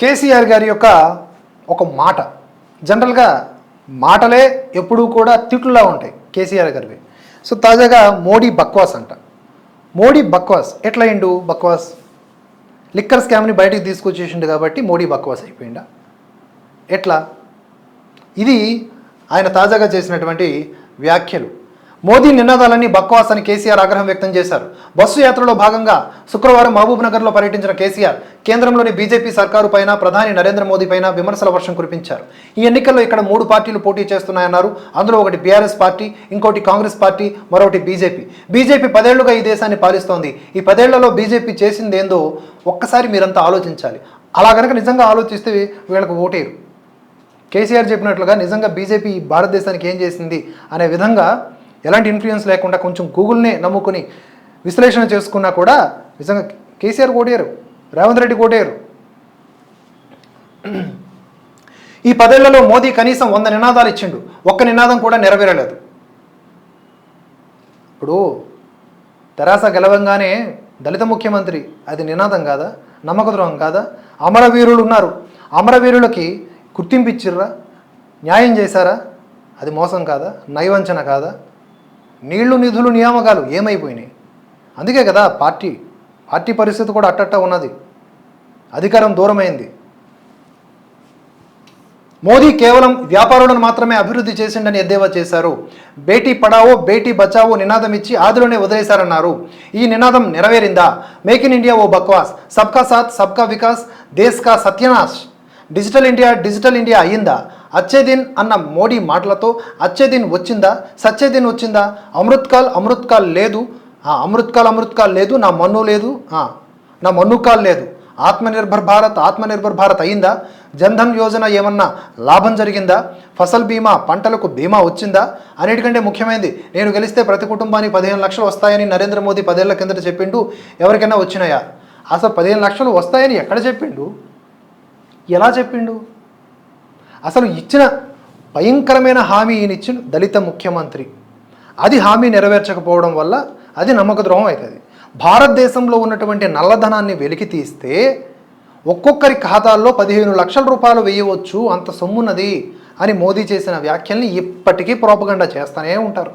కేసీఆర్ గారి యొక్క ఒక మాట. జనరల్గా మాటలే ఎప్పుడూ కూడా తిట్లులా ఉంటాయి కేసీఆర్ గారివి. సో తాజాగా మోడీ బక్వాస్ అంట. మోడీ బక్వాస్ ఎట్లా అయిండు బక్వాస్? లిక్కర్ స్కామ్ని బయటికి తీసుకొచ్చేసిండు కాబట్టి మోడీ బక్వాస్ అయిపోయిందా ఎట్లా? ఇది ఆయన తాజాగా చేసినటువంటి వ్యాఖ్యలు. మోదీ నినాదాలన్నీ బక్వాస్ అని కేసీఆర్ ఆగ్రహం వ్యక్తం చేశారు. బస్సు యాత్రలో భాగంగా శుక్రవారం మహబూబ్ నగర్లో పర్యటించిన కేసీఆర్ కేంద్రంలోని బీజేపీ సర్కారు పైన ప్రధాని నరేంద్ర మోదీ పైన విమర్శల వర్షం కురిపించారు. ఈ ఎన్నికల్లో ఇక్కడ మూడు పార్టీలు పోటీ చేస్తున్నాయన్నారు. అందులో ఒకటి బీఆర్ఎస్ పార్టీ ఇంకోటి కాంగ్రెస్ పార్టీ మరొకటి బీజేపీ. బీజేపీ పదేళ్ళుగా ఈ దేశాన్ని పాలిస్తోంది. ఈ పదేళ్ళలో బీజేపీ చేసింది ఏందో ఒక్కసారి మీరంతా ఆలోచించాలి. అలా కనుక నిజంగా ఆలోచిస్తే వీళ్ళకు ఓటేరు కేసీఆర్ చెప్పినట్లుగా నిజంగా బీజేపీ భారతదేశానికి ఏం చేసింది అనే విధంగా ఎలాంటి ఇన్ఫ్లుయెన్స్ లేకుండా కొంచెం గూగుల్నే నమ్ముకుని విశ్లేషణ చేసుకున్నా కూడా నిజంగా కేసీఆర్ కోటేరు రేవంత్ రెడ్డి కోటేరు ఈ పదేళ్ళలో మోదీ కనీసం వంద నినాదాలు ఇచ్చిండు. ఒక్క నినాదం కూడా నెరవేరలేదు. ఇప్పుడు తెరాస గెలవంగానే దళిత ముఖ్యమంత్రి అది నినాదం కాదా? నమ్మక ద్రోహం కాదా? అమరవీరులు ఉన్నారు. అమరవీరులకి గుర్తింపు ఇచ్చిర్రా? న్యాయం చేశారా? అది మోసం కాదా? నైవంచన కాదా? నీళ్ళు నిధులు నియామకాలు ఏమైపోయినాయి? అందుకే కదా పార్టీ పార్టీ పరిస్థితి కూడా అట్టట్ట ఉన్నది. అధికారం దూరమైంది. మోదీ కేవలం వ్యాపారులను మాత్రమే అభివృద్ధి చేసిండని ఎద్దేవా చేశారు. బేటీ పడావో బేటీ బచావో నినాదం ఇచ్చి ఆదిలోనే వదిలేశారన్నారు. ఈ నినాదం నెరవేరిందా? మేక్ ఇన్ ఇండియా ఓ బక్వాస్. సబ్కా సాత్ సబ్కా వికాస్ దేశ్ కా సత్యనాశ్. డిజిటల్ ఇండియా డిజిటల్ ఇండియా అయ్యిందా అచ్చేదిన్ అన్న మోడీ మాటలతో అచ్చేదిన్ వచ్చిందా? సచ్చేదిన్ వచ్చిందా? అమృత్కాల్ అమృత్కాల్ లేదు. అమృత్కాల్ అమృత్కాల్ లేదు. నా మన్ను లేదు. నా నా మన్నుకాల్ లేదు. ఆత్మనిర్భర్ భారత్ ఆత్మనిర్భర్ భారత్ అయిందా? జన్ధన్ యోజన ఏమన్నా లాభం జరిగిందా? ఫసల్ బీమా పంటలకు బీమా వచ్చిందా? అన్నిటికంటే ముఖ్యమైనది నేను గెలిస్తే ప్రతి కుటుంబానికి పదిహేను లక్షలు వస్తాయని నరేంద్ర మోదీ పదేళ్ళ కిందట చెప్పిండు. ఎవరికైనా వచ్చినాయా? అసలు పదిహేను లక్షలు వస్తాయని ఎక్కడ చెప్పిండు? ఎలా చెప్పిండు? అసలు ఇచ్చిన భయంకరమైన హామీ ఈయన ఇచ్చిన దళిత ముఖ్యమంత్రి. అది హామీ నెరవేర్చకపోవడం వల్ల అది నమ్మక ద్రోహం అవుతుంది. భారతదేశంలో ఉన్నటువంటి నల్లధనాన్ని వెలికి తీస్తే ఒక్కొక్కరి ఖాతాల్లో పదిహేను లక్షల రూపాయలు వేయవచ్చు అంత సొమ్మున్నది అని మోదీ చేసిన వ్యాఖ్యల్ని ఇప్పటికీ ప్రోపగండా చేస్తూనే ఉంటారు.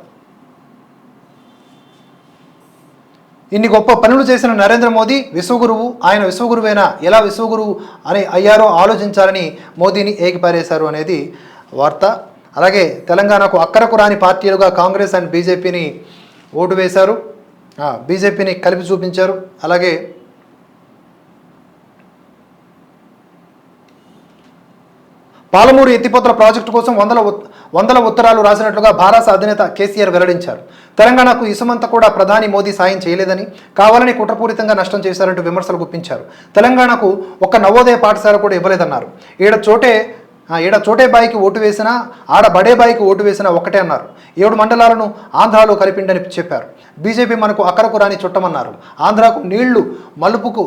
ఇన్ని గొప్ప పనులు చేసిన నరేంద్ర మోదీ విశ్వగురువు ఆయన విశ్వగురువైనా ఎలా విశ్వగురువు అని అయ్యారో ఆలోచించాలని మోదీని ఏకిపారేశారు అనేది వార్త. అలాగే తెలంగాణకు అక్కరకు రాని పార్టీలుగా కాంగ్రెస్ అండ్ బీజేపీని ఓటు వేశారు. బీజేపీని కలిపి చూపించారు. అలాగే పాలమూరు ఎత్తిపోతల ప్రాజెక్టు కోసం వందల వందల ఉత్తరాలు రాసినట్లుగా భారత అధినేత కేసీఆర్ వెల్లడించారు. తెలంగాణకు ఇసుమంతా కూడా ప్రధాని మోదీ సాయం చేయలేదని కావాలని కుట్రపూరితంగా నష్టం చేశారంటూ విమర్శలు గుప్పించారు. తెలంగాణకు ఒక నవోదయ పాఠశాల కూడా ఇవ్వలేదన్నారు. ఈడ చోటే ఈడ చోటేబాయికి ఓటు వేసినా ఆడ బడేబాయికి ఓటు వేసినా ఒకటే అన్నారు. ఏడు మండలాలను ఆంధ్రాలో కలిపిండని చెప్పారు. బీజేపీ మనకు అక్కడకు రాని చుట్టమన్నారు. ఆంధ్రాకు నీళ్ళు మలుపుకు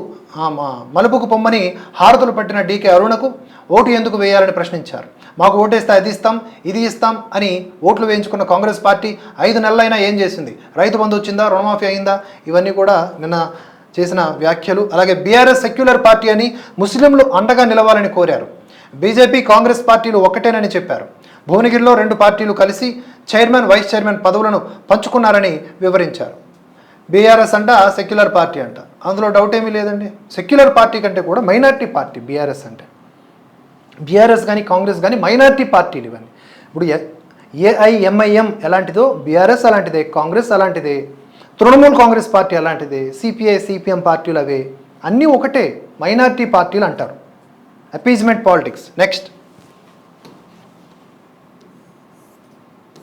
మలుపుకు పొమ్మని హారతులు పట్టిన డీకే అరుణకు ఓటు ఎందుకు వేయాలని ప్రశ్నించారు. మాకు ఓటేస్తే అది ఇస్తాం ఇది ఇస్తాం అని ఓట్లు వేయించుకున్న కాంగ్రెస్ పార్టీ ఐదు నెలలైనా ఏం చేసింది? రైతు బంధు వచ్చిందా? రుణమాఫీ అయిందా? ఇవన్నీ కూడా నిన్న చేసిన వ్యాఖ్యలు. అలాగే బీఆర్ఎస్ సెక్యులర్ పార్టీ అని ముస్లింలు అండగా నిలవాలని కోరారు. బీజేపీ కాంగ్రెస్ పార్టీలు ఒకటేనని చెప్పారు. భువనగిరిలో రెండు పార్టీలు కలిసి చైర్మన్ వైస్ చైర్మన్ పదవులను పంచుకున్నారని వివరించారు. బీఆర్ఎస్ అంట సెక్యులర్ పార్టీ అంట. అందులో డౌట్ ఏమీ లేదండి. సెక్యులర్ పార్టీ కంటే కూడా మైనార్టీ పార్టీ బీఆర్ఎస్ అంటే. బీఆర్ఎస్ కానీ కాంగ్రెస్ కానీ మైనార్టీ పార్టీలు ఇవన్నీ. ఇప్పుడు ఏఐఎంఐఎం ఎలాంటిదో బీఆర్ఎస్ అలాంటిదే కాంగ్రెస్ అలాంటిదే తృణమూల్ కాంగ్రెస్ పార్టీ అలాంటిదే సిపిఐ సిపిఎం పార్టీలు అవే అన్నీ ఒకటే మైనార్టీ పార్టీలు అంటారు. appeasement politics. Next.